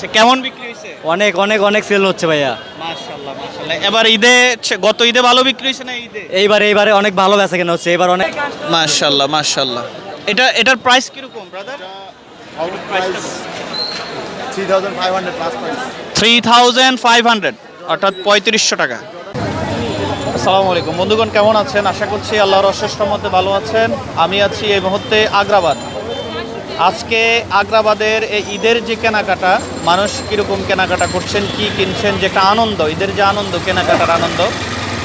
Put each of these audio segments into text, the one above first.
আচ্ছা কেমন বিক্রি হয়েছে? অনেক অনেক অনেক সেল হচ্ছে ভাইয়া। মাশাআল্লাহ মাশাআল্লাহ। এবার ঈদে গত ঈদে ভালো বিক্রি হয়েছে না ঈদে? এইবার এইবারে অনেক ভালো বেচা কেনা হচ্ছে এবার অনেক মাশাআল্লাহ মাশাআল্লাহ। এটা এটার প্রাইস কীরকম brother Outlet price 3,500 plus price. Three thousand five hundred অর্থাৎ পঁয়ত্রিশশো টাকা। আসসালামু আলাইকুম। বন্ধুগণ কেমন আছেন? আশা করছি আল্লাহর অশেষ মধ্যে ভালো আছেন। আমি আছি এই মুহূর্তে আগ্রাবাদ। আজকে আগ্রাবাদের এই ঈদের যে কেনাকাটা, মানুষ কীরকম কেনাকাটা করছেন, কি কিনছেন, যে একটা আনন্দ, ঈদের যে আনন্দ, কেনাকাটার আনন্দ,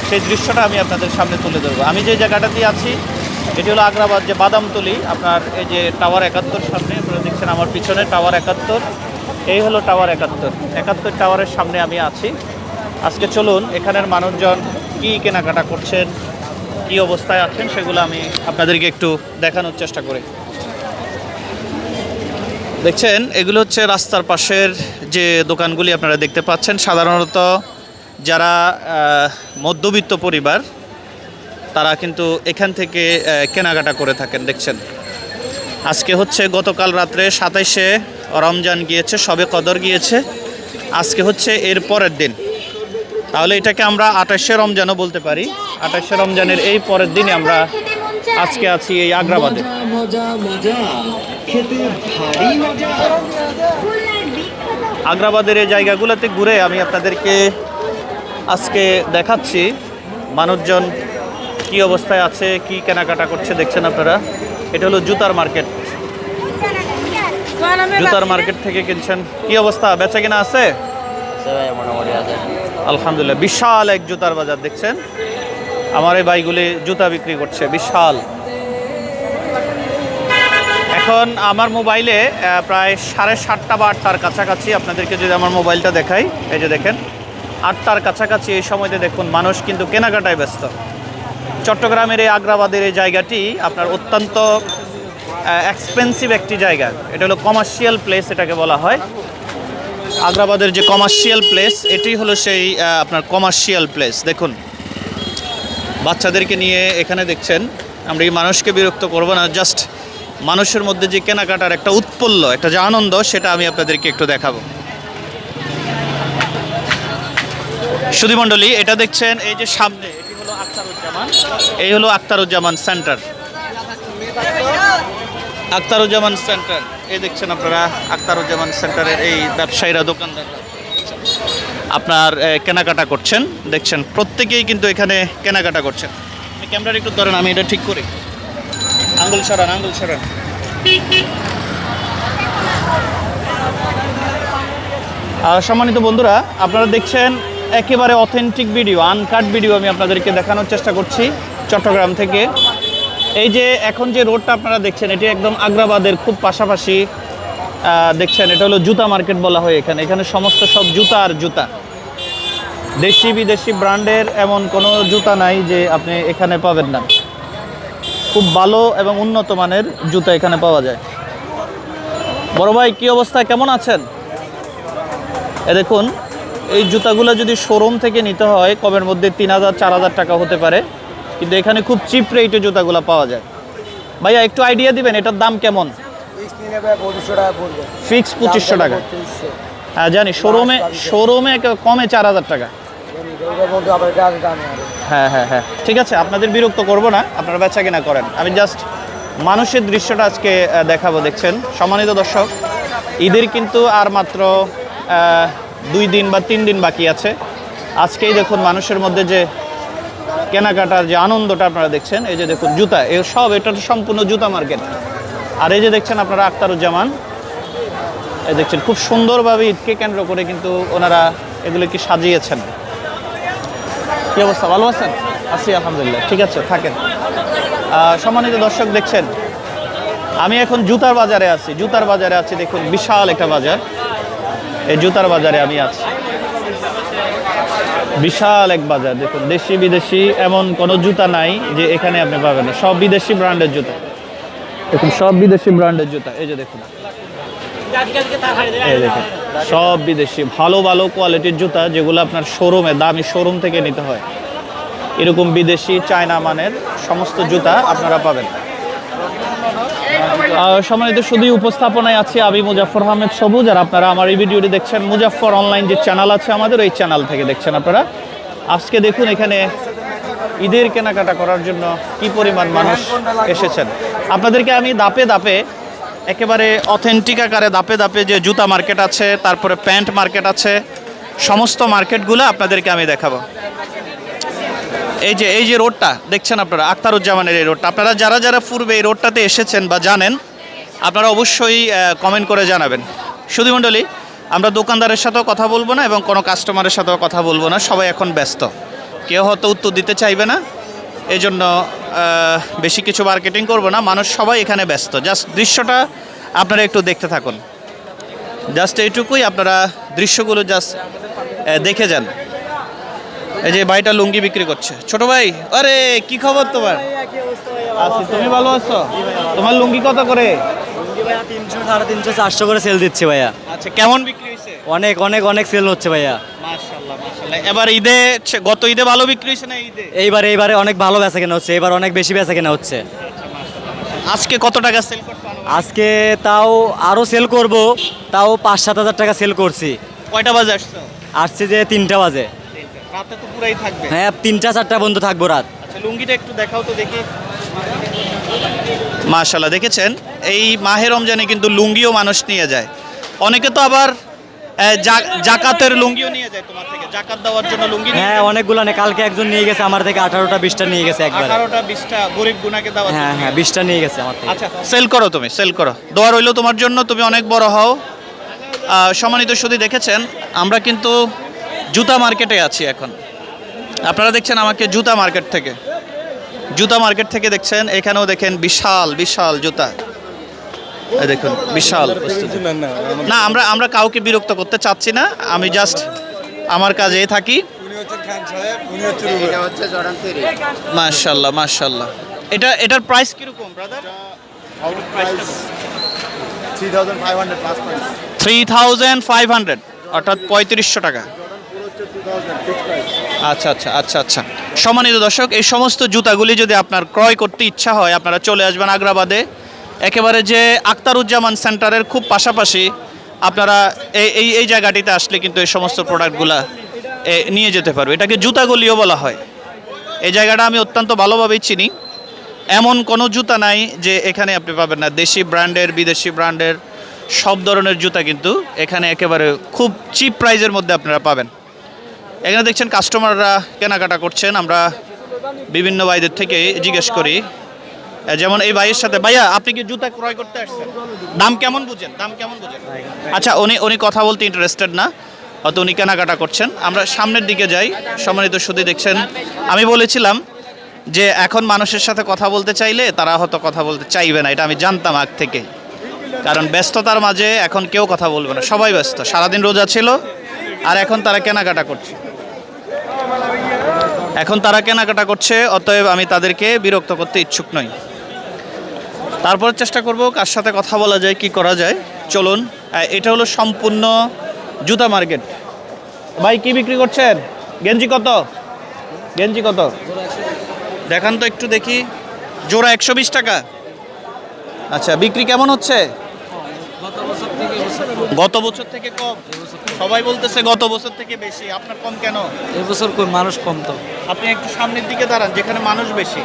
সেই দৃশ্যটা আমি আপনাদের সামনে তুলে ধরবো। আমি যে জায়গাটাতে আছি, এটি হলো আগ্রাবাদ যে বাদামতলি, আপনার এই যে টাওয়ার একাত্তর সামনে, আপনারা দেখছেন আমার পিছনে টাওয়ার একাত্তর। এই হলো টাওয়ার একাত্তর। একাত্তর টাওয়ারের সামনে আমি আছি। আজকে চলুন, এখানের মানুষজন কি কেনাকাটা করছেন, কি অবস্থায় আছেন, সেগুলো আমি আপনাদেরকে একটু দেখানোর চেষ্টা করি। দেখছেন, এগুলো হচ্ছে রাস্তার পাশের যে দোকানগুলি আপনারা দেখতে পাচ্ছেন। সাধারণত যারা মধ্যবিত্ত পরিবার, তারা কিন্তু এখান থেকে কেনাকাটা করে থাকেন। দেখছেন? আজকে হচ্ছে গতকাল রাত্রে সাতাইশে রমজান গিয়েছে, সবে কদর গিয়েছে। আজকে হচ্ছে এর পরের দিন। তাহলে এটাকে আমরা আঠাশে রমজানও বলতে পারি। আঠাশে রমজানের এই পরের দিনে আমরা আজকে আছি এই আগ্রাবাদে। মজা মজা খেতে ভারী মজা। আগ্রাবাদের এই জায়গাগুলোতে ঘুরে আমি আপনাদেরকে আজকে দেখাচ্ছি। মানুষজন কি অবস্থায় আছে কি কেনাকাটা করছে দেখছেন আপনারা? এটা হলো জুতার মার্কেট। জুতার মার্কেট থেকে কিনছেন। কি অবস্থা? বেচা কিনা আছে। আলহামদুলিল্লাহ বিশাল এক জুতার বাজার দেখছেন। আমার এই বাইগুলি জুতা বিক্রি করছে, বিশাল। এখন আমার মোবাইলে প্রায় সাড়ে সাতটা বা আটটার কাছাকাছি আপনাদেরকে যদি আমার মোবাইলটা দেখাই, এই যে দেখেন, আটটার কাছাকাছি এই সময়তে দেখুন মানুষ কিন্তু কেনাকাটায় ব্যস্ত। চট্টগ্রামের এই আগ্রাবাদের এই জায়গাটি আপনার অত্যন্ত এক্সপেন্সিভ একটি জায়গা। এটা হলো কমার্শিয়াল প্লেস এটাকে বলা হয়। আগ্রাবাদের যে কমার্শিয়াল প্লেস এটি হলো সেই আপনার কমার্শিয়াল প্লেস দেখুন বাচ্চাদেরকে নিয়ে এখানে দেখছেন, আমরা এই মানুষকে বিরক্ত করব না জাস্ট মানুষের মধ্যে যে কেনাকাটার একটা উৎপল্য একটা যে আনন্দ, সেটা আমি আপনাদেরকে একটু দেখাবো। সুধীমণ্ডলী এটা দেখছেন, এই যে সামনে, এটি হলো আখতারুজ্জামান, এই হলো আখতারুজ্জামান সেন্টার আখতারুজ্জামান সেন্টার এই দেখছেন আপনারা, আখতারুজ্জামান সেন্টারের এই ব্যবসায়ীরা, দোকানদাররা। আপনার কেনাকাটা করছেন। দেখছেন, প্রত্যেকেই কিন্তু এখানে কেনাকাটা করছেন। আপনি ক্যামেরাটা একটু ধরেন, আমি এটা ঠিক করি। আঙ্গুল সরান আঙ্গুল সরান। সম্মানিত বন্ধুরা, আপনারা দেখছেন একেবারে অথেন্টিক ভিডিও আনকাট ভিডিও আমি আপনাদেরকে দেখানোর চেষ্টা করছি চট্টগ্রাম থেকে। এই যে এখন যে রোডটা আপনারা দেখছেন, এটি একদম আগ্রাবাদের খুব পাশাপাশি দেখছেন, এটা হলো জুতা মার্কেট বলা হয় এখানে। এখানে সমস্ত সব জুতা আর জুতা। দেশি, বিদেশি ব্র্যান্ডের এমন কোনো জুতা নাই যে আপনি এখানে পাবেন না। খুব ভালো এবং উন্নত মানের জুতা এখানে পাওয়া যায়। বড় ভাই, কি অবস্থা? কেমন আছেন? এ দেখুন, এই জুতাগুলো যদি শোরুম থেকে নিতে হয়, কমের মধ্যে তিন হাজার, চার হাজার টাকা হতে পারে। কিন্তু এখানে খুব চিপ রেটে জুতাগুলো পাওয়া যায়। ভাইয়া, একটু আইডিয়া দিবেন, এটার দাম কেমন? ফিক্স পঁচিশশো টাকা হ্যাঁ জানি শোরুমে শোরুমে কমে চার হাজার টাকা। হ্যাঁ হ্যাঁ হ্যাঁ। ঠিক আছে আপনাদের বিরক্ত করব না আপনারা বেচা কিনা করেন। আমি জাস্ট মানুষের দৃশ্যটা আজকে দেখাবো দেখছেন? সম্মানিত দর্শক ঈদের কিন্তু আর মাত্র দুই দিন বা তিন দিন বাকি আছে। আজকেই দেখুন মানুষের মধ্যে যে কেনাকাটার যে আনন্দটা আপনারা দেখছেন এই যে দেখুন জুতা এ সব এটা তো সম্পূর্ণ জুতা মার্কেট। আর এই যে দেখছেন আপনারা আক্তারুজ্জামান এই দেখছেন খুব সুন্দরভাবে ঈদকে কেন্দ্র করে কিন্তু ওনারা এগুলোকে সাজিয়েছেন। কি অবস্থা? ভালো আছেন? আছি, আলহামদুলিল্লাহ। ঠিক আছে, থাকেন। সম্মানিত দর্শক দেখছেন, আমি এখন জুতার বাজারে আছি। জুতার বাজারে আছি, দেখুন, বিশাল একটা বাজার। এই জুতার বাজারে আমি আছি। বিশাল এক বাজার, দেখুন দেশি বিদেশি এমন কোনো জুতা নাই যে এখানে আপনি পাবেন না। সব বিদেশি ব্র্যান্ডের জুতা। দেখুন, সব বিদেশি ব্র্যান্ডের জুতা। এই যে দেখুন। সব বিদেশি, ভালো ভালো কোয়ালিটির জুতা যেগুলো আপনার শোরুমে দামি শোরুম থেকে নিতে হয়। এরকম বিদেশি, চায়না মানের সমস্ত জুতা আপনারা পাবেন। সম্মানিত শুধু উপস্থাপনায় আছে আমি মুজাফর আহমেদ সবুজ, আর আপনারা আমার এই ভিডিওটি দেখছেন মুজাফর অনলাইন যে চ্যানেল আছে আমাদের, ওই চ্যানেল থেকে দেখছেন আপনারা। আজকে দেখুন এখানে ঈদের কেনাকাটা করার জন্য কি পরিমাণ মানুষ এসেছেন। আপনাদেরকে আমি দাপে দাপে একেবারে অথেন্টিক আকারে দাপে দাপে যে জুতা মার্কেট আছে, তারপরে প্যান্ট মার্কেট আছে, সমস্ত মার্কেটগুলো আপনাদেরকে আমি দেখাবো। এই যে এই যে রোডটা দেখছেন আপনারা, আখতারুজ্জামানের এই রোডটা আপনারা যারা যারা পূর্বে এই রোডটাতে এসেছেন বা জানেন, আপনারা অবশ্যই কমেন্ট করে জানাবেন। শুধু মণ্ডলী, আমরা দোকানদারের সাথেও কথা বলব না এবং কোনো কাস্টমারের সাথেও কথা বলব না, সবাই এখন ব্যস্ত। কেউ হয়তো উত্তর দিতে চাইবে না এই জন্য বেশি কিছু মার্কেটিং করব না। মানুষ সবাই এখানে ব্যস্ত। জাস্ট দৃশ্যটা আপনারা একটু দেখতে থাকুন। জাস্ট এইটুকুই আপনারা দৃশ্যগুলো জাস্ট দেখে যান। এই যে ভাইটা লুঙ্গি বিক্রি করছে। ছোট ভাই আরে কি খবর তোমার? আছি তুমি ভালো আছো? তোমার লুঙ্গি কত করে? তিনশো সাড়ে তিনশো চারশো করে সেল দিচ্ছে ভাইয়া। আচ্ছা কেমন বিক্রি হয়েছে? অনেক অনেক অনেক সেল হচ্ছে ভাইয়া। এবার ঈদে গত ঈদে ভালো বিক্রি হয়েছে না ঈদে? এইবার এইবারে অনেক ভালো বেচা কেনা হচ্ছে এবার অনেক বেশি বেচা কেনা হচ্ছে। আজকে কত টাকা সেল আজকে তাও আরও সেল করব তাও পাঁচ সাত হাজার টাকা সেল করছি। কয়টা বাজে আসছো? আসছে যে তিনটা বাজে। রাতে তো পুরাই থাকবে। হ্যাঁ তিনটা চারটা বন্ধ থাকব রাত। আচ্ছা লুঙ্গিটা একটু দেখাও তো দেখি। মাশাল্লাহ দেখেছেন? এই মাহে রমজানে কিন্তু লুঙ্গিও মানুষ নিয়ে যায়। অনেকে তো আবার জাকাতের লুঙ্গিও নিয়ে যায় তোমার থেকে। জাকাত দেওয়ার জন্য লুঙ্গি হ্যাঁ অনেকগুলো নেই কালকে একজন নিয়ে গেছে আমার থেকে আঠারোটা বিশটা নিয়ে গেছে একবার। আঠারোটা বিশটা গরিব গুনাকে দেওয়ার হ্যাঁ হ্যাঁ বিশটা নিয়ে গেছে আমার থেকে। আচ্ছা সেল করো তুমি সেল করো। দোয়া রইল তোমার জন্য তুমি অনেক বড় হও। সম্মানিত শুধু দেখেছেন? আমরা কিন্তু জুতা মার্কেটে আছি এখন। আপনারা দেখছেন আমাকে জুতা মার্কেট থেকে। জুতা মার্কেট থেকে দেখছেন এখানেও দেখেন বিশাল বিশাল জুতা। দেখুন বিশাল। না আমরা আমরা কাউকে বিরক্ত করতে চাচ্ছি না। আমি জাস্ট আমার কাজেই থাকি। মাশাল্লাহ মাশাল্লাহ এটা এটার প্রাইস কীরকম brother Outlet price 3,500 plus price. Three thousand five hundred অর্থাৎ পঁয়ত্রিশশো টাকা পুরো হচ্ছে 2,000 fixed price. আচ্ছা আচ্ছা আচ্ছা আচ্ছা। সম্মানিত দর্শক, এই সমস্ত জুতাগুলি যদি আপনার ক্রয় করতে ইচ্ছা হয়, আপনারা চলে আসবেন আগ্রাবাদে। একেবারে যে আক্তারুজ্জামান সেন্টারের খুব পাশাপাশি আপনারা এই এই জায়গাটিতে আসলে কিন্তু এই সমস্ত প্রোডাক্টগুলা নিয়ে যেতে পারবে। এটাকে জুতাগুলিও বলা হয়। এই জায়গাটা আমি অত্যন্ত ভালোভাবেই চিনি। এমন কোনো জুতা নাই যে এখানে আপনি পাবেন না। দেশি ব্র্যান্ডের, বিদেশি ব্র্যান্ডের, সব ধরনের জুতা কিন্তু এখানে একেবারে খুব চিপ প্রাইজের মধ্যে আপনারা পাবেন। এখানে দেখছেন কাস্টমাররা কেনাকাটা করছেন, আমরা বিভিন্ন ভাইদের থেকে জিজ্ঞেস করি। যেমন এই ভাইয়ের সাথে, ভাইয়া, আপনি কি জুতা ক্রয় করতে আসছেন? দাম কেমন বুঝেন? দাম কেমন বুঝেন? আচ্ছা উনি উনি কথা বলতে ইন্টারেস্টেড না, হয়তো উনি কেনাকাটা করছেন। আমরা সামনের দিকে যাই, সম্মানিত শুধু দেখছেন। আমি বলেছিলাম যে এখন মানুষের সাথে কথা বলতে চাইলে তারা হয়তো কথা বলতে চাইবে না, এটা আমি জানতাম আগ থেকে। কারণ ব্যস্ততার মাঝে এখন কেউ কথা বলবে না, সবাই ব্যস্ত, সারাদিন রোজা ছিল, আর এখন তারা কেনাকাটা করছে। এখন তারা কেনাকাটা করছে, অতএব আমি তাদেরকে বিরক্ত করতে ইচ্ছুক নই। তারপর চেষ্টা করব কার সাথে কথা বলা যায়, কি করা যায়। চলুন এটা হলো সম্পূর্ণ জুতা মার্কেট। ভাই, কি বিক্রি করছেন? গেঞ্জি কত? গেঞ্জি কত? দেখান তো একটু দেখি। জোড়া একশো বিশ টাকা। আচ্ছা বিক্রি কেমন হচ্ছে? গত বছর থেকে কম। সবাই বলতেছে গত বছর থেকে বেশি। আপনার কম কেন? এবছর কই মানুষ কম তো। আপনি একটু সামনের দিকে দাঁড়ান যেখানে মানুষ বেশি।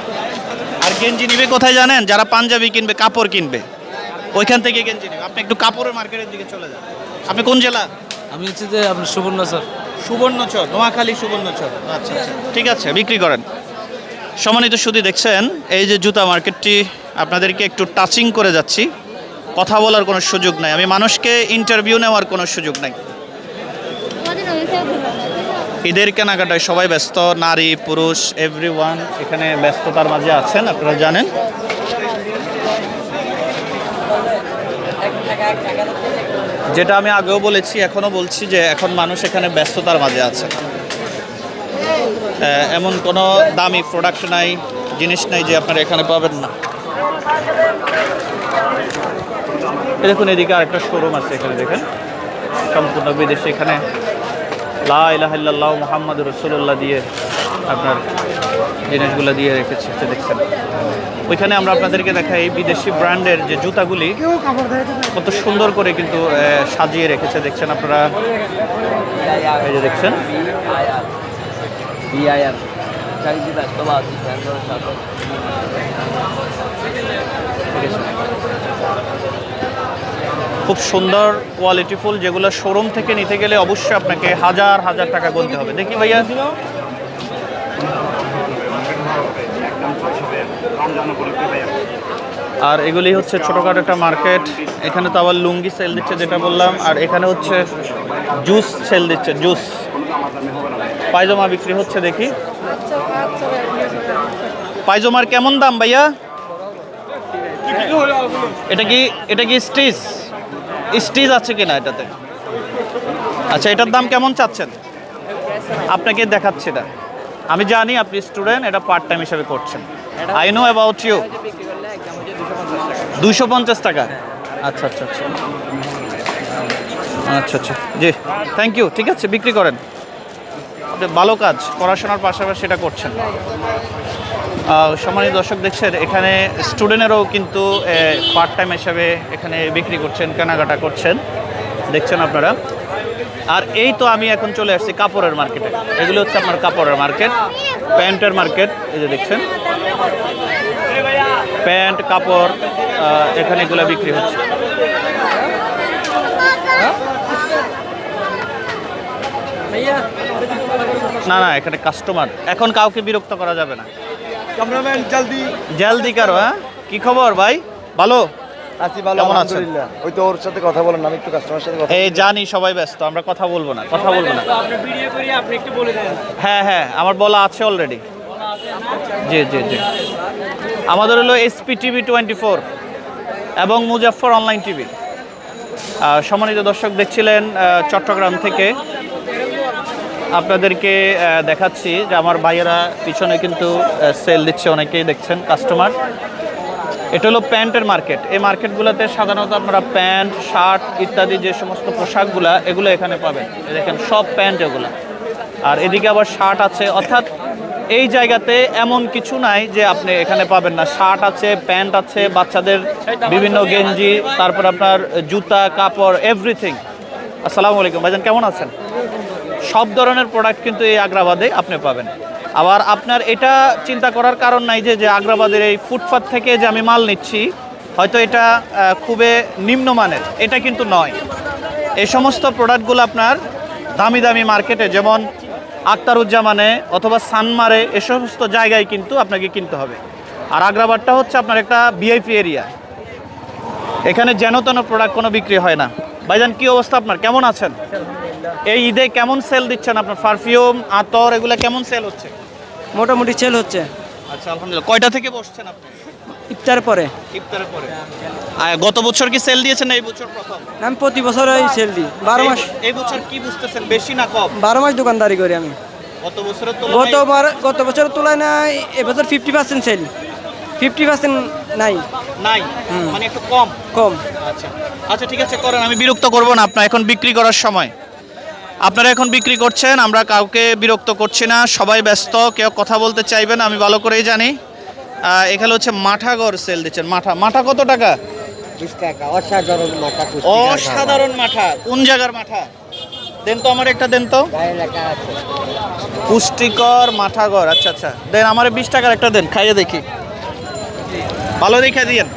আর গেঞ্জি নিবে কোথায় জানেন? যারা পাঞ্জাবি কিনবে কাপড় কিনবে। ওইখান থেকে গেঞ্জি নেবে। আপনি একটু কাপড়ের মার্কেটের দিকে চলে যান। আপনি কোন জেলা? আমি হচ্ছে যে আপনার সুবর্ণ স্যার। সুবর্ণচর নোয়াখালী সুবর্ণচর। আচ্ছা আচ্ছা। ঠিক আছে বিক্রি করেন। সম্মানিত শুধু দেখছেন? এই যে জুতা মার্কেটটি আপনাদেরকে একটু টাচিং করে যাচ্ছি। কথা বলার কোনো সুযোগ নাই। আমি মানুষকে ইন্টারভিউ নেওয়ার কোনো সুযোগ নাই। ঈদের কেনাকাটায় সবাই ব্যস্ত, নারী, পুরুষ এভরি এখানে ব্যস্ততার মাঝে আছেন, আপনারা জানেন। যেটা আমি আগেও বলেছি এখনও বলছি যে এখন মানুষ এখানে ব্যস্ততার মাঝে আছে। এমন কোনো দামি প্রোডাক্ট নাই, জিনিস নাই যে আপনারা এখানে পাবেন না। দেখুন, এদিকে আরেকটা শোরুম আছে এখানে, দেখেন। সম্পূর্ণ বিদেশি এখানে লা ইলাহা ইল্লাল্লাহ মুহাম্মাদুর রাসূলুল্লাহ দিয়ে আপনার জিনিসগুলো দিয়ে রেখেছে দেখছেন। ওইখানে আমরা আপনাদেরকে দেখাই বিদেশি ব্র্যান্ডের যে জুতাগুলি, কত সুন্দর করে কিন্তু সাজিয়ে রেখেছে, দেখছেন আপনারা? এই যে দেখছেন। খুব সুন্দর কোয়ালিটিফুল যেগুলো শোরুম থেকে নিতে গেলে অবশ্যই আপনাকে হাজার হাজার টাকা গুনতে হবে। দেখি ভাইয়া। আর এগুলি হচ্ছে ছোটোখাটো একটা মার্কেট এখানে তো আবার লুঙ্গি সেল দিচ্ছে যেটা বললাম, আর এখানে হচ্ছে জুস সেল দিচ্ছে জুস পায়জামা বিক্রি হচ্ছে দেখি। পায়জামার কেমন দাম ভাইয়া? এটা কি এটা কি স্টিচ স্টিচ আছে কিনা এটাতে? আচ্ছা এটার দাম কেমন চাচ্ছেন? আপনাকে দেখাচ্ছি এটা। আমি জানি আপনি স্টুডেন্ট এটা পার্ট টাইম হিসেবে করছেন। আই নো অ্যাবাউট ইউ দুশো পঞ্চাশ টাকা? আচ্ছা আচ্ছা আচ্ছা। আচ্ছা আচ্ছা। জি থ্যাংক ইউ ঠিক আছে বিক্রি করেন। আপনি ভালো কাজ পড়াশোনার পাশাপাশি এটা করছেন। সম্মানিত দর্শক দেখছেন, এখানে স্টুডেন্টেরও কিন্তু পার্ট টাইম হিসাবে এখানে বিক্রি করছেন, কেনাকাটা করছেন। দেখছেন আপনারা? আর এই তো আমি এখন চলে আসছি কাপড়ের মার্কেটে এগুলো হচ্ছে আপনার কাপড়ের মার্কেট প্যান্টের মার্কেট এই যে দেখছেন। প্যান্ট, কাপড় এখানে এগুলো বিক্রি হচ্ছে। না না, এখানে কাস্টমার এখন কাউকে বিরক্ত করা যাবে না। ক্যামেরাম্যান জলদি। জলদি কারও হ্যাঁ? কি খবর ভাই? ভালো? আছি ভালো আলহামদুলিল্লাহ। ওই তো ওর সাথে কথা বলেন আমি একটু কাস্টমার সাথে কথা এই জানি সবাই ব্যস্ত আমরা কথা বলব না কথা বলব না। হ্যাঁ হ্যাঁ আমার বলা আছে অলরেডি জি জি জি। আমাদের হলো এসপি টিভি টোয়েন্টি ফোর এবং মুজাফফর অনলাইন টিভি সম্মানিত দর্শক দেখছিলেন চট্টগ্রাম থেকে আপনাদেরকে দেখাচ্ছি যে আমার ভাইয়েরা পিছনে কিন্তু সেল দিচ্ছে, অনেকেই দেখছেন কাস্টমার এটা হলো প্যান্টের মার্কেট এই মার্কেটগুলোতে সাধারণত আপনারা প্যান্ট, শার্ট ইত্যাদি যে সমস্ত পোশাকগুলা, এগুলো এখানে পাবেন। দেখেন, সব প্যান্ট এগুলো। আর এদিকে আবার শার্ট আছে। অর্থাৎ এই জায়গাতে এমন কিছু নাই যে আপনি এখানে পাবেন না। শার্ট আছে, প্যান্ট আছে, বাচ্চাদের বিভিন্ন গেঞ্জি, তারপর আপনার জুতা, কাপড় এভরিথিং আসসালামু আলাইকুম। ভাইজান, কেমন আছেন? সব ধরনের প্রোডাক্ট কিন্তু এই আগ্রাবাদে আপনি পাবেন। আবার আপনার এটা চিন্তা করার কারণ নাই যে আগ্রাবাদের এই ফুটপাথ থেকে যে আমি মাল নিচ্ছি, হয়তো এটা খুবই নিম্নমানের। এটা কিন্তু নয়। এই সমস্ত প্রোডাক্টগুলো আপনার দামি দামি মার্কেটে যেমন আক্তারুজ্জামানে অথবা সানমারে, এ সমস্ত জায়গায় কিন্তু আপনাকে কিনতে হবে। আর আগ্রাবাদটা হচ্ছে আপনার একটা ভিআইপি এরিয়া এখানে যেন তেন প্রোডাক্ট কোনো বিক্রি হয় না। ভাইজান, কি অবস্থা আপনার? কেমন আছেন? এই ঈদে কেমন সেল দিচ্ছেন আপনার? পারফিউম আতর এগুলো কেমন সেল হচ্ছে? মোটামুটি সেল হচ্ছে। আচ্ছা আলহামদুলিল্লাহ। কয়টা থেকে বসছেন আপনি? ইফতার পরে। ইফতারের পরে। আর গত বছর কি সেল দিয়েছেন এই বছর প্রথম? আমি প্রতি বছর ওই সেল দিই। বারো মাস এই- এই বছর কি বুঝতেছেন বেশি না কম? বারো মাস দোকানদারি করি আমি। গত বছরের তুলনায় বার গত বছরের তুলনায় না এবছর fifty percent sale fifty percent নাই। নাই? মানে একটু কম? কম। আচ্ছা। আচ্ছা ঠিক আছে করেন। আমি বিরক্ত করব না আপনার। এখন বিক্রি করার সময়। আপনারা এখন বিক্রি করছেন আমরা কাউকে বিরক্ত করছি না সবাই ব্যস্ত কেউ কথা বলতে চাইবেন আমি ভালো করেই জানি। এখানে হচ্ছে মাঠাগড় সেল দিচ্ছেন মাঠা মাঠা কত টাকা? অসাধারণ মাঠা কোন জায়গার মাঠা? দেন তো আমার একটা দেন তো। পুষ্টিকর মাঠাগড় আচ্ছা আচ্ছা। দেন আমার বিশ টাকার একটা দেন খাইয়ে দেখি। ভালো দেখে দিয়েন।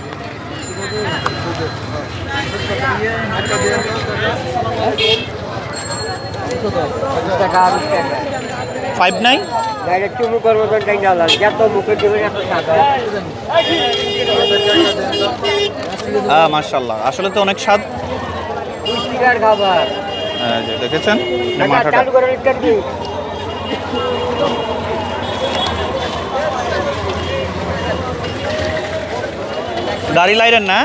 ফাইভ নাইন চুমু করব যত মুখে হ্যাঁ মার্শাল্লাহ আসলে তো অনেক স্বাদ খাবার দেখেছেন গাড়ি লাইরেন না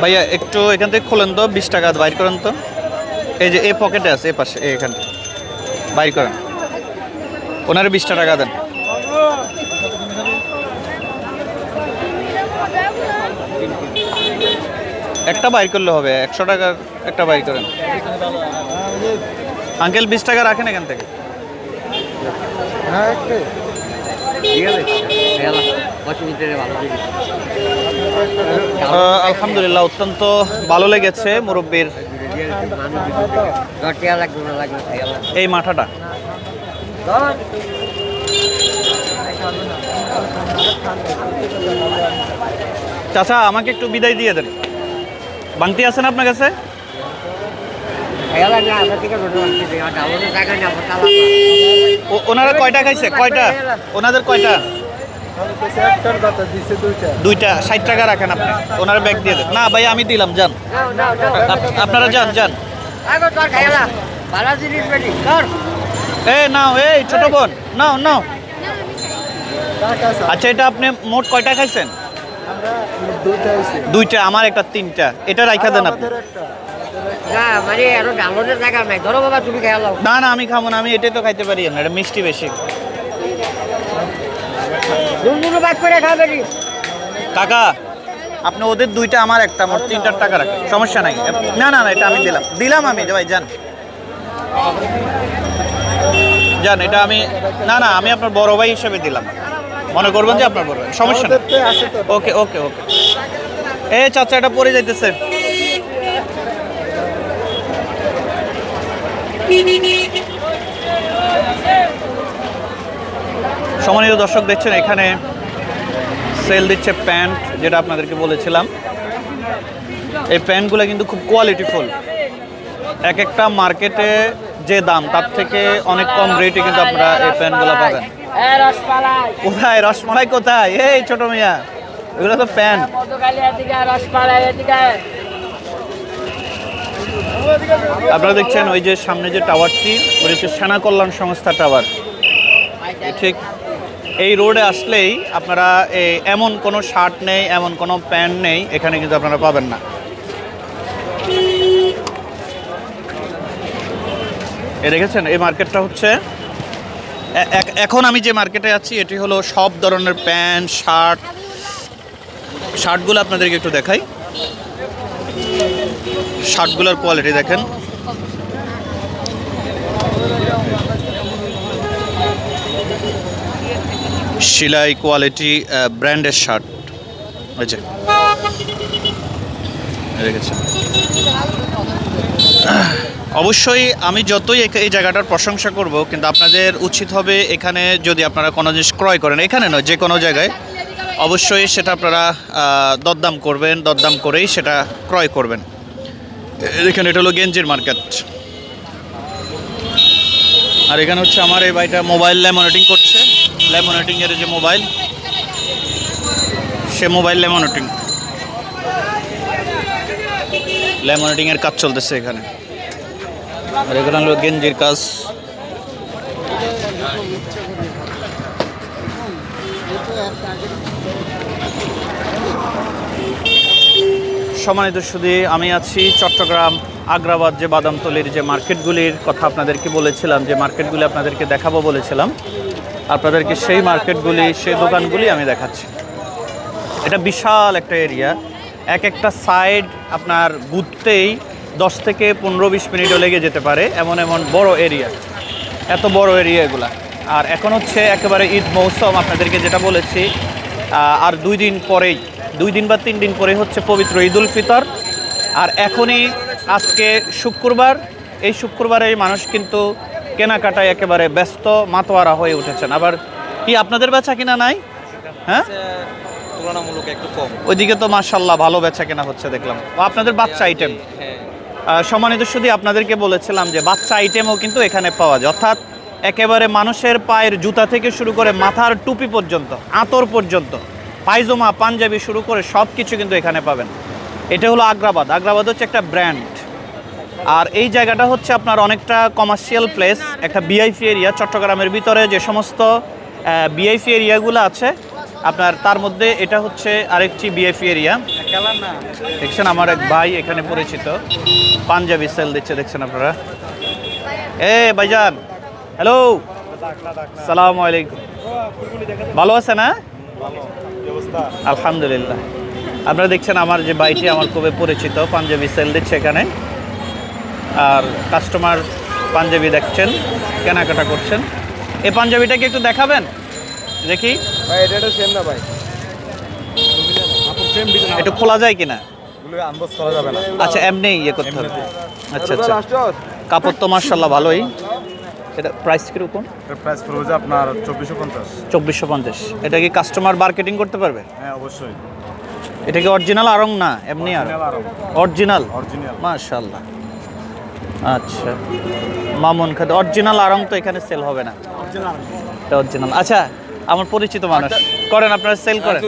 ভাইয়া একটু এখান থেকে খোলেন তো বিশ টাকা বাইর করেন তো। এই যে এ পকেটে আছে এ পাশে এখান। এখানটা বাইর করেন। ওনারে বিশটা টাকা দেন। একটা বাইর করলে হবে একশো টাকার একটা বাইর করেন। আঙ্কেল বিশ টাকা রাখেন এখান থেকে। আহ, আলহামদুলিল্লাহ, অত্যন্ত ভালো লেগেছে মুরব্বীর এই মাঠাটা চাচা, আমাকে একটু বিদায় দিয়ে দেন। বাংতি আছেন আপনার কাছে? ওনারা কয়টা খাইছে? কয়টা? ওনাদের কয়টা? দুইটা, ষাট টাকা রাখেন আপনি। ব্যাগ দিয়ে না ভাই, আমি দিলাম, যান। আপনারা যান যান। এ, নাও এই ছোট বোন। নাও নাও। আচ্ছা এটা আপনি মোট কয়টা খাইছেন? দুইটা, আমার একটা তিনটা। এটা রাইখা দেন আপনি। না না, আমি খাব না, আমি এটাই তো খাইতে পারি না এটা মিষ্টি বেশি দুটো বাদ করে খাবে নি কাকা আপনি ওদের দুইটা আমার একটা মোট তিনটার টাকা রাখেন। সমস্যা নাই। না না না এটা আমি দিলাম। দিলাম আমি ভাই যান। যান এটা আমি না না আমি আপনার বড় ভাই হিসেবে দিলাম। মনে করবেন যে আপনার বড় ভাই। সমস্যা নেই। ওকে ওকে ওকে। এ চাচা এটা পড়ে যাইতেছে। সম্মানিত দর্শক দেখছেন এখানে সেল দিচ্ছে প্যান্ট যেটা আপনাদেরকে বলেছিলাম। এই প্যান্টগুলো কিন্তু খুব কোয়ালিটিফুল এক একটা মার্কেটে যে দাম তার থেকে অনেক কম রেটে কিন্তু আপনারা এই প্যান্টগুলো পাবেন। কোথায়? রসমালাই কোথায়? এই ছোট মিয়া এগুলো তো প্যান্ট আপনারা দেখছেন ওই যে সামনে যে টাওয়ারটি ওই হচ্ছে সেনা কল্যাণ সংস্থা টাওয়ার ঠিক এই রোডে আসলেই আপনারা এমন কোনো শার্ট নেই, এমন কোনো প্যান্ট নেই, এখানে কিন্তু আপনারা পাবেন না। এ দেখেছেন, এই মার্কেটটা হচ্ছে এখন আমি যে মার্কেটে আছি, এটি হলো সব ধরনের প্যান্ট, শার্ট। শার্টগুলো আপনাদেরকে একটু দেখাই। শার্টগুলোর কোয়ালিটি দেখেন। সেলাই কোয়ালিটি ব্র্যান্ডের শার্ট রেখেছেন অবশ্যই আমি যতই এই জায়গাটার প্রশংসা করব, কিন্তু আপনাদের উচিত হবে এখানে যদি আপনারা কোনো জিনিস ক্রয় করেন, এখানে নয়, যে কোনো জায়গায়, অবশ্যই সেটা আপনারা দরদাম করবেন, দরদাম করেই সেটা ক্রয় করবেন। এখানে এটা হলো গেঞ্জির মার্কেট আর এখানে হচ্ছে আমার এই ভাইটা মোবাইল ল্যামোনেটিং করছে। ল্যামোনেটিং এর যে মোবাইল, সে মোবাইল ল্যামোনেটিং এর কাজ চলতেছে এখানে। আর এখানে হলো গেঞ্জির কাজ। সম্মানিত শুধু আমি আছি চট্টগ্রাম আগ্রাবাদ যে বাদামতলির যে মার্কেটগুলির কথা আপনাদেরকে বলেছিলাম, যে মার্কেটগুলি আপনাদেরকে দেখাবো বলেছিলাম। আপনাদেরকে সেই মার্কেটগুলি, সেই দোকানগুলি আমি দেখাচ্ছি। এটা বিশাল একটা এরিয়া। এক একটা সাইড আপনার ঘুরতেই দশ থেকে পনেরো বিশ মিনিটও লেগে যেতে পারে এমন এমন বড় এরিয়া। এত বড় এরিয়া এগুলা। আর এখন হচ্ছে একেবারে ঈদ মৌসুম, আপনাদেরকে যেটা বলেছি আর দুই দিন পরেই, দুই দিন বা তিন দিন পরে হচ্ছে পবিত্র ঈদ উল ফিতর। আর এখনই আজকে শুক্রবার, এই শুক্রবারে মানুষ কিন্তু কেনাকাটায় একেবারে ব্যস্ত মাতোয়ারা হয়ে উঠেছেন। আবার কি আপনাদের বেচা কিনা নাই? হ্যাঁ? তুলনামূলক একটু কম। ওইদিকে তো মার্শাল্লাহ ভালো বেচা কেনা হচ্ছে দেখলাম। আপনাদের বাচ্চা আইটেম সম্মানিত শুধু আপনাদেরকে বলেছিলাম যে বাচ্চা আইটেমও কিন্তু এখানে পাওয়া যায়। অর্থাৎ একেবারে মানুষের পায়ের জুতা থেকে শুরু করে মাথার টুপি পর্যন্ত আতর পর্যন্ত পায়জামা পাঞ্জাবি শুরু করে সব কিছু কিন্তু এখানে পাবেন। এটা হলো আগ্রাবাদ। আগ্রাবাদ হচ্ছে একটা ব্র্যান্ড আর এই জায়গাটা হচ্ছে আপনার অনেকটা কমার্শিয়াল প্লেস একটা বিআইপি এরিয়া চট্টগ্রামের ভিতরে যে সমস্ত বিআইপি এরিয়াগুলো আছে। আপনার তার মধ্যে এটা হচ্ছে আরেকটি বিআইপি এরিয়া দেখছেন আমার এক ভাই এখানে পরিচিত। পাঞ্জাবি সেল দিচ্ছে, দেখছেন আপনারা? এ, ভাইজান হ্যালো সালাম আলাইকুম। ভালো আছে না আলহামদুলিল্লাহ। আপনারা দেখছেন আমার যে বাইটি আমার খুবই পরিচিত, পাঞ্জাবি সেল দিচ্ছে এখানে। আর কাস্টমার পাঞ্জাবি দেখছেন কেনাকাটা করছেন। এই পাঞ্জাবিটা কি একটু দেখাবেন? দেখি। ভাই এটা এটা সেম না ভাই। একটু খোলা যায় কিনা? এগুলো আনবক্স করা যাবে না। আচ্ছা এমনি ইয়ে করতে হবে। আচ্ছা আচ্ছা। কাপড় তো মার্শাল্লাহ ভালোই। এটা প্রাইস কীরকম এর প্রাইস পড়বে আপনার চব্বিশশো পঞ্চাশ। চব্বিশশো পঞ্চাশ। এটা কি কাস্টমার মার্কেটিং করতে পারবে? হ্যাঁ অবশ্যই। এটা কি অরিজিনাল আরং না? এমনি আর? অরিজিনাল অরিজিনাল আচ্ছা। মামুন খাদ। অরিজিনাল আরং তো এখানে সেল হবে না। এটা অরিজিনাল আচ্ছা আমার পরিচিত মানুষ। করেন আপনারা সেল করেন।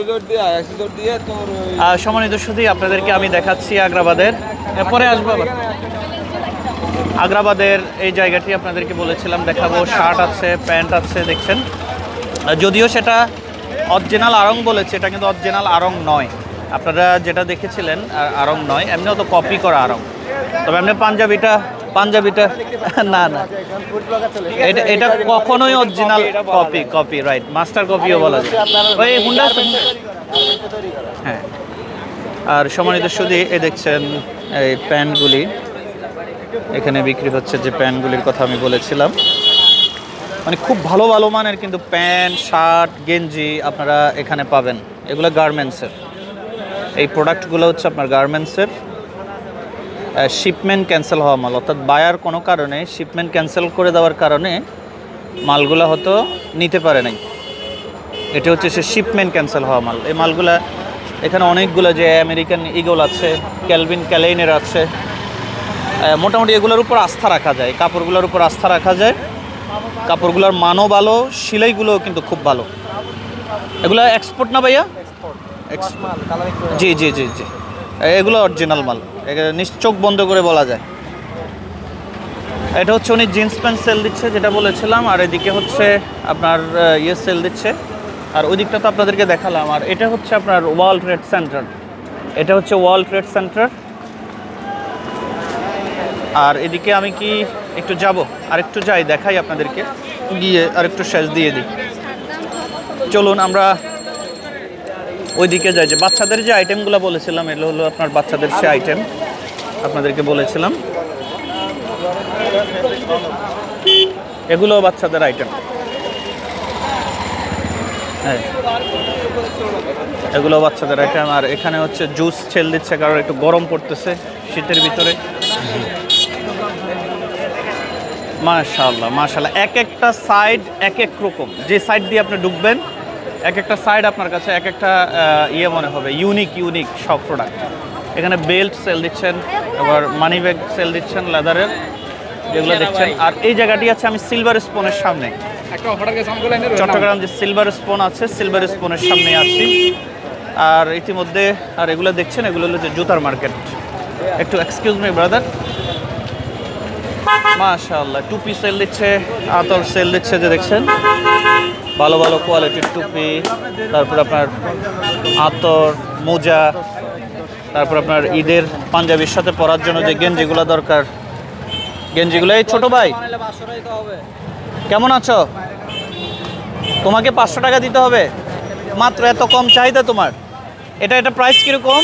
সম্মানিত শুধু আপনাদেরকে আমি দেখাচ্ছি আগ্রাবাদের। এরপরে আসব আবার। আগ্রাবাদের এই জায়গাটি আপনাদেরকে বলেছিলাম দেখাবো। শার্ট আছে প্যান্ট আছে দেখছেন? যদিও সেটা অরিজিনাল আরং বলেছে এটা কিন্তু অরিজিনাল আরং নয়। আপনারা যেটা দেখেছিলেন আর আরং নয় এমনিও তো কপি করা আরং তবে এমনি পাঞ্জাবিটা পাঞ্জাবিটা, না না। এটা এটা কখনোই original copy copyright master কপিও বলা যায়। হুন্ডা হ্যাঁ। আর সম্মানিত শুধু এ দেখছেন এই প্যান্টগুলি। এখানে বিক্রি হচ্ছে যে প্যান্টগুলির কথা আমি বলেছিলাম। মানে খুব ভালো ভালো মানের কিন্তু প্যান্ট, শার্ট, গেঞ্জি আপনারা এখানে পাবেন। এগুলো গার্মেন্টসের এই প্রোডাক্টগুলো হচ্ছে আপনার গার্মেন্টসের শিপমেন্ট ক্যান্সেল হওয়া মাল। অর্থাৎ বায়ার কোনো কারণে শিপমেন্ট ক্যান্সেল করে দেওয়ার কারণে মালগুলো হয়তো নিতে পারে নাই। এটা হচ্ছে সে শিপমেন্ট ক্যান্সেল হওয়া মাল। এই মালগুলা এখানে অনেকগুলো যে আমেরিকান ইগল আছে ক্যালভিন ক্যালেইনের আছে মোটামুটি এগুলোর উপর আস্থা রাখা যায়। কাপড়গুলোর উপর আস্থা রাখা যায়। কাপড়গুলোর মানও ভালো সিলাইগুলোও কিন্তু খুব ভালো। এগুলো এক্সপোর্ট না ভাইয়া? জি জি জি জি। এগুলো অরিজিনাল মাল। নিশ্চোখ বন্ধ করে বলা যায়। এটা হচ্ছে উনি জিন্স প্যান্ট সেল দিচ্ছে, যেটা বলেছিলাম। আর এদিকে হচ্ছে আপনার ইয়ে সেল দিচ্ছে। আর ওই দিকটা তো আপনাদেরকে দেখালাম। আর এটা হচ্ছে আপনার ওয়ার্ল্ড ট্রেড সেন্টার এটা হচ্ছে ওয়ার্ল্ড ট্রেড সেন্টার আর এদিকে আমি কি একটু যাব? আর একটু যাই, দেখাই আপনাদেরকে। গিয়ে আর একটু শেষ দিয়ে দিই। চলুন, আমরা ওইদিকে যায়। যে বাচ্চাদের যে আইটেমগুলো বলেছিলাম, এগুলো হলো আপনার বাচ্চাদের সে আইটেম আপনাদেরকে বলেছিলাম। এগুলো বাচ্চাদের আইটেম হ্যাঁ। এগুলো বাচ্চাদের আইটেম আর এখানে হচ্ছে জুস ছেল দিচ্ছে, কারণ একটু গরম পড়তেছে শীতের ভিতরে। মাশাল্লাহ মাশাল্লাহ এক একটা সাইড এক এক রকম। যে সাইড দিয়ে আপনি ঢুকবেন এক একটা সাইড আপনার কাছে এক একটা ইয়ে মনে হবে ইউনিক ইউনিক সব প্রোডাক্ট এখানে বেল্ট সেল দিচ্ছেন আবার মানি ব্যাগ সেল দিচ্ছেন লেদারের যেগুলো দেখছেন। আর এই জায়গাটি আছে আমি সিলভার স্পোনের সামনে। চট্টগ্রাম যে সিলভার স্পোন আছে সিলভার স্পোনের সামনে আছি আর ইতিমধ্যে আর এগুলো দেখছেন এগুলো হলো যে জুতার মার্কেট একটু এক্সকিউজ মি ব্রাদার মাশাআল্লাহ টুপি সেল দিচ্ছে আতর সেল দিচ্ছে যে দেখছেন। ভালো ভালো কোয়ালিটির টুপি তারপর আপনার আতর মোজা তারপর আপনার ঈদের পাঞ্জাবির সাথে পরার জন্য যে গেঞ্জিগুলো দরকার। গেঞ্জিগুলো এই ছোট ভাই কেমন আছো? তোমাকে পাঁচশো টাকা দিতে হবে। মাত্র এত কম চাহিদা তোমার। এটা এটা প্রাইস কীরকম?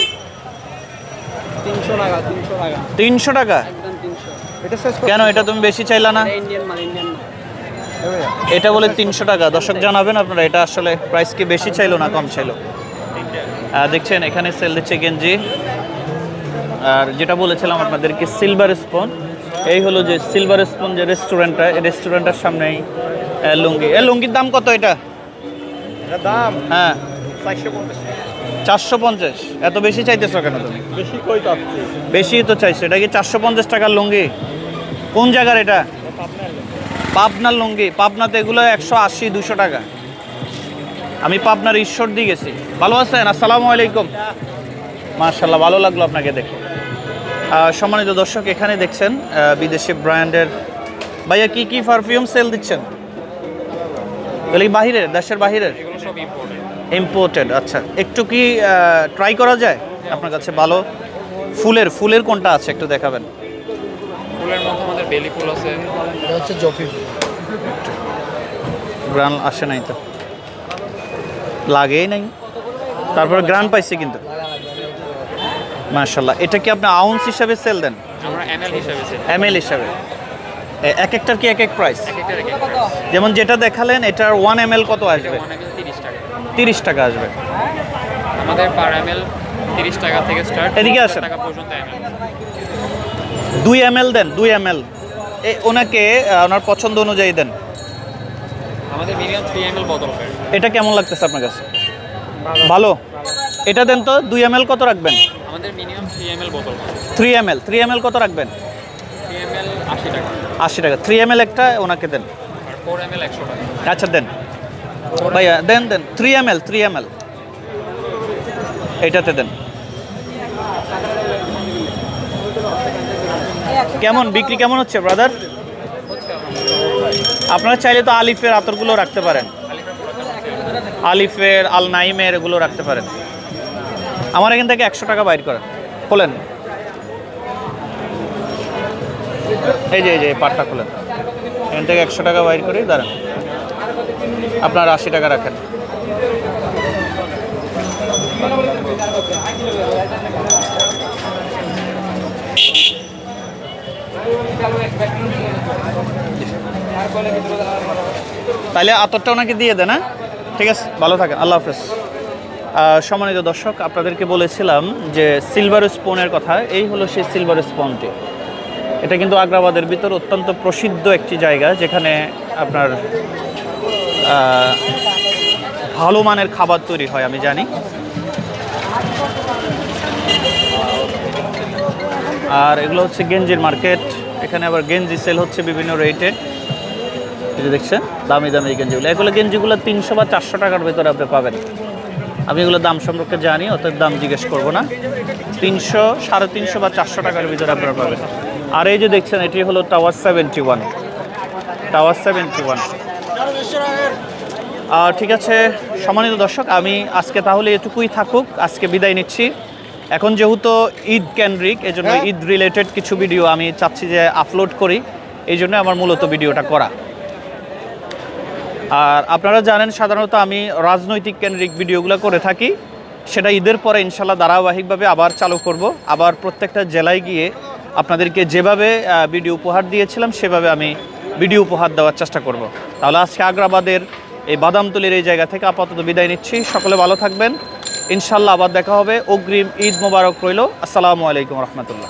তিনশো টাকা কেন এটা তুমি বেশি চাইলা না? এটা বলে তিনশো টাকা। দর্শক জানাবেন আপনারা এটা আসলে প্রাইস কি বেশি চাইলো না কম চাইলো? দেখছেন এখানে সেল দিচ্ছে গেঞ্জি। আর যেটা বলেছিলাম আপনাদেরকে সিলভার স্পুন এই হলো যে সিলভার স্পুন যে রেস্টুরেন্টটা এই রেস্টুরেন্টের সামনেই লুঙ্গি। এ লুঙ্গির দাম কত এটা? দাম? হ্যাঁ। চারশো পঞ্চাশ। এত বেশি চাইতেছো কেন তুমি? বেশি কই বেশি তো চাইছো। এটা কি চারশো পঞ্চাশ টাকার লুঙ্গি? কোন জায়গার এটা? পাবনার লুঙ্গি পাবনাতে এগুলো একশো আশি দুশো টাকা। আমি পাবনার ঈশ্বর দিয়ে গেছি। ভালো আছেন? আসসালামু আলাইকুম। মার্শাল্লাহ ভালো লাগল আপনাকে দেখে। সম্মানিত দর্শক এখানে দেখছেন বিদেশি ব্র্যান্ডের ভাইয়া কি কি পারফিউম সেল দিচ্ছেন? এগুলো বাহিরের? দেশের বাহিরের? ইম্পোর্টেড আচ্ছা। একটু কি ট্রাই করা যায়? আপনার কাছে ভালো ফুলের ফুলের কোনটা আছে একটু দেখাবেন। বেলি ফুল আছে। গ্রান আসে নাই তো। লাগেই নাই। তারপরে গ্রান পাইছি কিন্তু। মাশাল্লাহ এটা কি আপনি আউন্স হিসাবে সেল দেন? আমরা এমএল হিসাবে সেল এম এল হিসাবে। এক একটার কি এক এক প্রাইস। যেমন যেটা দেখালেন এটার ওয়ান এম এল কত আসবে? তিরিশ টাকা। তিরিশ টাকা আসবে। আমাদের পার এমএল তিরিশ টাকা থেকে স্টার্ট এদিকে আসেন। টাকা পর্যন্ত দুই এম এল দেন দুই এম এল ওনাকে ওনার পছন্দ অনুযায়ী দেন। আমাদের মিনিমাম থ্রি এমএল বোতল পায় এটা কেমন লাগতেছে আপনার কাছে? ভালো? এটা দেন তো দুই এম এল কত রাখবেন? আমাদের মিনিমাম থ্রি এমএল বোতল three M L three M L কত রাখবেন? থ্রি আশি টাকা। আশি টাকা। থ্রি এম এল একটা ওনাকে দেন। ফোর এমএল একশো টাকা। আচ্ছা দেন। ভাইয়া দেন দেন। Three M L three M L এইটাতে দেন। কেমন? বিক্রি কেমন হচ্ছে ব্রাদার আপনারা চাইলে তো আলিফের আতরগুলো রাখতে পারেন। আলিফের আল নাইমের এগুলো রাখতে পারেন। আমার এখান থেকে একশো টাকা বাইর করেন। খোলেন। এই যে এই যে পাটটা খোলেন। এখান থেকে একশো টাকা বাইর করি দাঁড়ান। আপনার আশি টাকা রাখেন। তাহলে আতরটা ওনাকে দিয়ে দেন হ্যাঁ? ঠিক আছে, ভালো থাকেন, আল্লাহ হাফেজ। সম্মানিত দর্শক, আপনাদেরকে বলেছিলাম যে সিলভার স্পনের কথা, এই হলো সেই সিলভার স্পনটি এটা কিন্তু আগ্রাবাদের ভিতর অত্যন্ত প্রসিদ্ধ একটি জায়গা, যেখানে আপনার ভালো মানের খাবার তৈরি হয়, আমি জানি। আর এগুলো হচ্ছে গেঞ্জির মার্কেট। এখানে আবার গেঞ্জি সেল হচ্ছে বিভিন্ন রেটে যে দেখছেন, দামি দামি গেঞ্জিগুলো। এগুলো গেঞ্জিগুলো তিনশো বা চারশো টাকার ভেতরে আপনি পাবেন। আমি এগুলো দাম সম্পর্কে জানি, অতএব দাম জিজ্ঞেস করব না। তিনশো, সাড়ে তিনশো বা চারশো টাকার ভিতরে আপনারা পাবেন। আর এই যে দেখছেন, এটি হলো tower seventy one tower seventy one ঠিক আছে, সম্মানিত দর্শক, আমি আজকে তাহলে এটুকুই থাকুক। আজকে বিদায় নিচ্ছি। এখন যেহেতু ঈদ কেন্দ্রিক এই জন্য ঈদ রিলেটেড কিছু ভিডিও আমি চাচ্ছি যে আপলোড করি। এই জন্য আমার মূলত ভিডিওটা করা। আর আপনারা জানেন সাধারণত আমি রাজনৈতিক কেন্দ্রিক ভিডিওগুলো করে থাকি। সেটা ঈদের পরে ইনশাল্লাহ ধারাবাহিকভাবে আবার চালু করব। আবার প্রত্যেকটা জেলায় গিয়ে আপনাদেরকে যেভাবে ভিডিও উপহার দিয়েছিলাম সেভাবে আমি ভিডিও উপহার দেওয়ার চেষ্টা করব। তাহলে আজকে আগ্রাবাদের এই বাদামতলির এই জায়গা থেকে আপাতত বিদায় নিচ্ছি। সকলে ভালো থাকবেন। ইনশাল্লাহ আবার দেখা হবে। অগ্রিম ঈদ মোবারক রইল। আসসালামু আলাইকুম রহমতুল্লাহ।